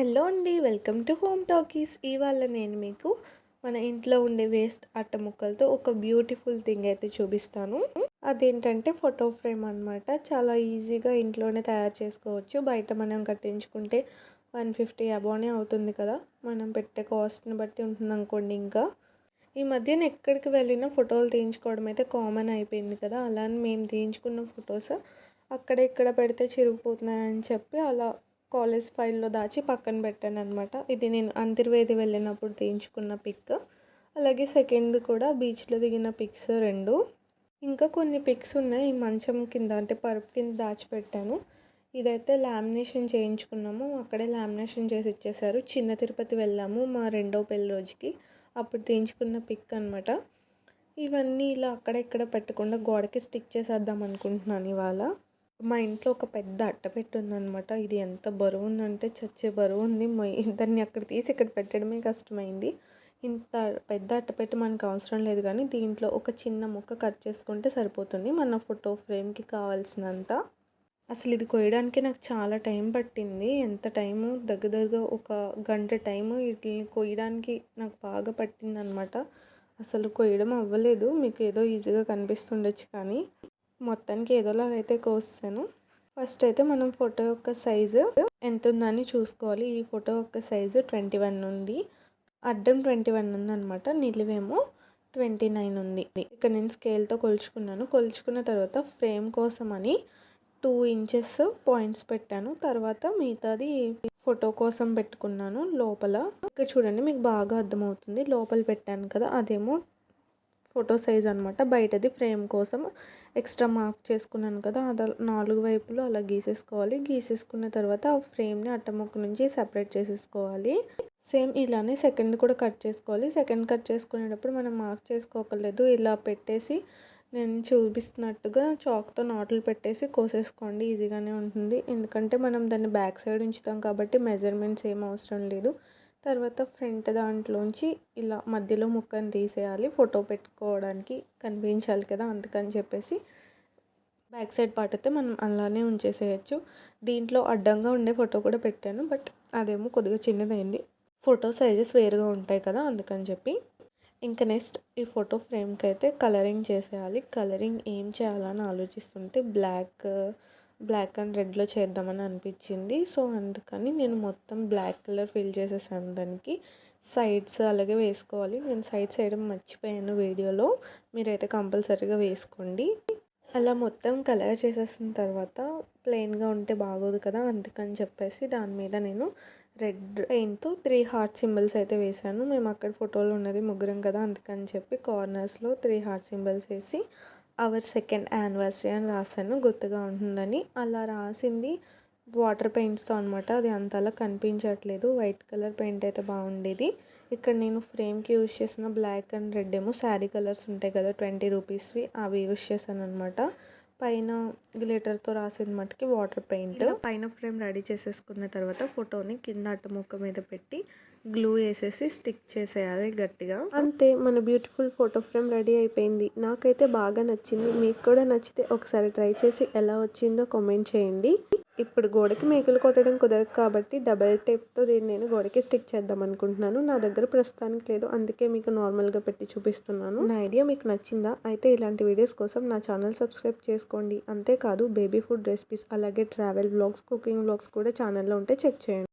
Hello అండి welcome to home talkies. ఇవాళ నేను మీకు మన ఇంట్లో ఉండే వేస్ట్ అట్ట ముక్కలతో ఒక బ్యూటిఫుల్ థింగ్ అయితే చూపిస్తాను. అదేంటంటే ఫోటో ఫ్రేమ్ అనమాట చాలా ఈజీగా ఇంట్లోనే తయారు చేసుకోవచ్చు. బయట మనం కట్టించుకుంటే వన్ ఫిఫ్టీ అబోనే అవుతుంది కదా. మనం పెట్టే కాస్ట్ని బట్టి ఉంటుంది అనుకోండి ఇంకా. ఈ మధ్యన ఎక్కడికి వెళ్ళినా ఫోటోలు తీయించుకోవడం అయితే కామన్ అయిపోయింది కదా. అలా అని మేము తీయించుకున్న ఫొటోస్ అక్కడ ఇక్కడ పెడితే చిరిగిపోతున్నాయని చెప్పి అలా కాలేజ్ ఫైల్లో దాచి పక్కన పెట్టాను అనమాట ఇది నేను అంతర్వేది వెళ్ళినప్పుడు తీయించుకున్న పిక్. అలాగే సెకండ్ కూడా బీచ్లో దిగిన పిక్స్ రెండు. ఇంకా కొన్ని పిక్స్ ఉన్నాయి. ఈ మంచం కింద అంటే పరుపు కింద దాచిపెట్టాను ఇదైతే లామినేషన్ చేయించుకున్నాము. అక్కడే లామినేషన్ చేసి ఇచ్చేసారు చిన్న తిరుపతి వెళ్ళాము మా రెండో పెళ్ళి రోజుకి. అప్పుడు తీయించుకున్న పిక్ అనమాట ఇవన్నీ ఇలా అక్కడెక్కడ పెట్టకుండా గోడకి స్టిక్ చేసేద్దాం అనుకుంటున్నాను ఇవాళ. మా ఇంట్లో ఒక పెద్ద అట్టపెట్టు ఉందన్నమాట ఇది ఎంత బరువు ఉందంటే చచ్చే బరువు ఉంది దాన్ని అక్కడ తీసి ఇక్కడ పెట్టడమే కష్టమైంది. ఇంత పెద్ద అట్టపెట్టు మనకు అవసరం లేదు కానీ దీంట్లో ఒక చిన్న ముక్క కట్ చేసుకుంటే సరిపోతుంది. మన ఫోటో ఫ్రేమ్కి కావాల్సినంత. అసలు ఇది కొయ్యడానికి నాకు చాలా టైం పట్టింది. ఎంత టైము? దగ్గర దగ్గర ఒక గంట టైము వీటిని కొయ్యడానికి నాకు బాగా పట్టింది అనమాట అసలు కొయ్యడం అవ్వలేదు. మీకు ఏదో ఈజీగా కనిపిస్తుండొచ్చు కానీ. మొత్తానికి ఏదోలాగా అయితే కోస్తాను. ఫస్ట్ అయితే మనం ఫోటో యొక్క సైజు ఎంత ఉందని చూసుకోవాలి. ఈ ఫోటో యొక్క సైజు ట్వంటీ వన్ ఉంది. అడ్డం ట్వంటీ వన్ ఉంది అనమాట నిలువేమో ట్వంటీ నైన్ ఉంది. ఇక్కడ నేను స్కేల్తో కొలుచుకున్నాను. కొలుచుకున్న తర్వాత ఫ్రేమ్ కోసం అని టూ ఇంచెస్ పాయింట్స్ పెట్టాను. తర్వాత మిగతాది ఫోటో కోసం పెట్టుకున్నాను లోపల. ఇక్కడ చూడండి మీకు బాగా అర్థమవుతుంది. లోపల పెట్టాను కదా అదేమో ఫోటో సైజ్ అనమాట బయటది ఫ్రేమ్ కోసం ఎక్స్ట్రా మార్క్ చేసుకున్నాను కదా అది నాలుగు వైపులు అలా గీసేసుకోవాలి. గీసేసుకున్న తర్వాత ఆ ఫ్రేమ్ని అట్టముక్క నుంచి సపరేట్ చేసేసుకోవాలి. సేమ్ ఇలానే సెకండ్ కూడా కట్ చేసుకోవాలి. సెకండ్ కట్ చేసుకునేటప్పుడు మనం మార్క్ చేసుకోకలేదు ఇలా పెట్టేసి నేను చూపిస్తున్నట్టుగా చాక్తో నాట్లు పెట్టేసి కోసేసుకోండి. ఈజీగానే ఉంటుంది. ఎందుకంటే మనం దాన్ని బ్యాక్ సైడ్ ఉంచుతాం కాబట్టి మెజర్మెంట్స్ ఏం అవసరం లేదు. తర్వాత ఫ్రంట్ దాంట్లోంచి ఇలా మధ్యలో ముక్కను తీసేయాలి. ఫోటో పెట్టుకోవడానికి కనిపించాలి కదా అందుకని చెప్పేసి బ్యాక్ సైడ్ పార్ట్ అయితే మనం అలానే ఉంచేసేయచ్చు. దీంట్లో అడ్డంగా ఉండే ఫోటో కూడా పెట్టాను బట్ అదేమో కొద్దిగా చిన్నదైంది. ఫోటో సైజెస్ వేరుగా ఉంటాయి కదా అందుకని చెప్పి. ఇంకా నెక్స్ట్ ఈ ఫోటో ఫ్రేమ్కి అయితే కలరింగ్ చేసేయాలి. కలరింగ్ ఏం చేయాలని ఆలోచిస్తుంటే బ్లాక్ బ్లాక్ అండ్ రెడ్లో చేద్దామని అనిపించింది. సో అందుకని నేను మొత్తం బ్లాక్ కలర్ ఫిల్ చేసేసాను దానికి. సైడ్స్ అలాగే వేసుకోవాలి. నేను సైడ్స్ వేయడం మర్చిపోయాను వీడియోలో. మీరైతే కంపల్సరీగా వేసుకోండి. అలా మొత్తం కలర్ చేసేసిన తర్వాత ప్లెయిన్గా ఉంటే బాగోదు కదా అందుకని చెప్పేసి దాని మీద నేను రెడ్ పెయింట్తో త్రీ హార్ట్ సింబల్స్ అయితే వేసాను మేము అక్కడ ఫోటోలో ఉన్నది ముగ్గురం కదా అందుకని చెప్పి కార్నర్స్లో త్రీ హార్ట్ సింబల్స్ వేసి అవర్ సెకండ్ యానివర్సరీ అని రాశాను. గుర్తుగా ఉంటుందని. అలా రాసింది వాటర్ పెయింట్స్తో అనమాట అది అంతలా కనిపించట్లేదు. వైట్ కలర్ పెయింట్ అయితే బాగుండేది. ఇక్కడ నేను ఫ్రేమ్కి యూజ్ చేసిన బ్లాక్ అండ్ రెడ్ ఏమో శారీ కలర్స్ ఉంటాయి కదా ట్వంటీ రూపీస్వి అవి యూజ్ చేశాను అనమాట పైన గ్లిటర్తో రాసిన మట్టుకి వాటర్ పెయింట్. పైన ఫ్రేమ్ రెడీ చేసేసుకున్న తర్వాత ఫోటోని కింద అట్ట ముక్క మీద పెట్టి గ్లూ వేసేసి స్టిక్ చేసేయాలి గట్టిగా. అంతే మన బ్యూటిఫుల్ ఫోటో ఫ్రేమ్ రెడీ అయిపోయింది. నాకైతే బాగా నచ్చింది. మీకు కూడా నచ్చితే ఒకసారి ట్రై చేసి ఎలా వచ్చిందో కామెంట్ చేయండి. ఇప్పుడు గోడకి మేకులు కొట్టడం కుదరదు కాబట్టి డబల్ టేప్తో దీన్ని నేను గోడకి స్టిక్ చేద్దాం అనుకుంటున్నాను. నా దగ్గర ప్రస్తుతానికి లేదు. అందుకే మీకు నార్మల్గా పెట్టి చూపిస్తున్నాను. నా ఐడియా మీకు నచ్చిందా? అయితే ఇలాంటి వీడియోస్ కోసం నా ఛానల్ సబ్స్క్రైబ్ చేసుకోండి. అంతేకాదు బేబీ ఫుడ్ రెసిపీస్ అలాగే ట్రావెల్ వ్లాగ్స్ కుకింగ్ వ్లాగ్స్ కూడా ఛానల్లో ఉంటే చెక్ చేయండి.